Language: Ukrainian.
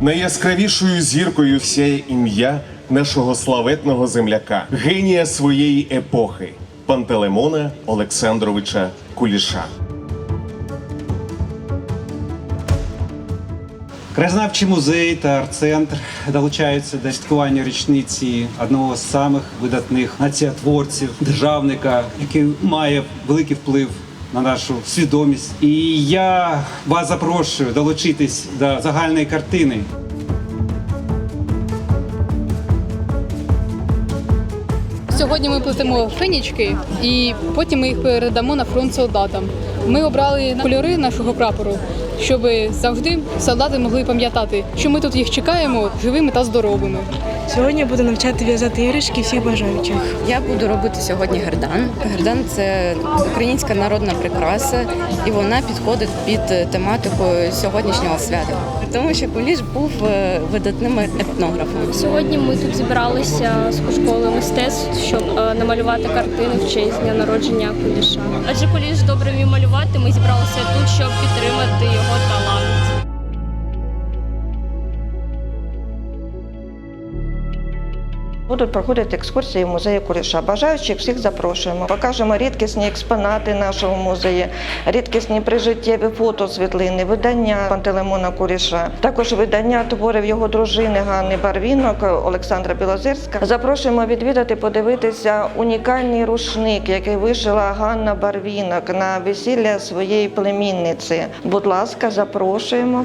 Найяскравішою зіркою сяє ім'я нашого славетного земляка, генія своєї епохи Пантелеймона Олександровича Куліша. Краєзнавчий музей та арт-центр долучаються до святкування річниці одного з самих видатних націотворців, державника, який має великий вплив на нашу свідомість. І я вас запрошую долучитись до загальної картини. Сьогодні ми плетемо фенічки і потім ми їх передамо на фронт солдатам. Ми обрали кольори нашого прапору, щоб завжди солдати могли пам'ятати, що ми тут їх чекаємо живими та здоровими. Сьогодні я буду навчати в'язати іграшки всіх бажаючих. Я буду робити сьогодні гердан. Гердан це українська народна прикраса, і вона підходить під тематику сьогоднішнього свята. Тому що Куліш був е, видатним етнографом. Сьогодні ми тут зібралися з школи мистецтв, щоб е, намалювати картини в честь дня народження Куліша. Адже Куліш добре вмів малювати. Ми зібралися тут, щоб підтримати його Будуть проходити екскурсії в музеї Куліша. Бажаючих всіх запрошуємо. Покажемо рідкісні експонати нашого музею, рідкісні прижиттєві фото, світлини, видання Пантелеймона Куліша, також видання творів його дружини Ганни Барвінок, Олександра Білозерська. Запрошуємо відвідати, подивитися унікальний рушник, який вишила Ганна Барвінок на весілля своєї племінниці. Будь ласка, запрошуємо.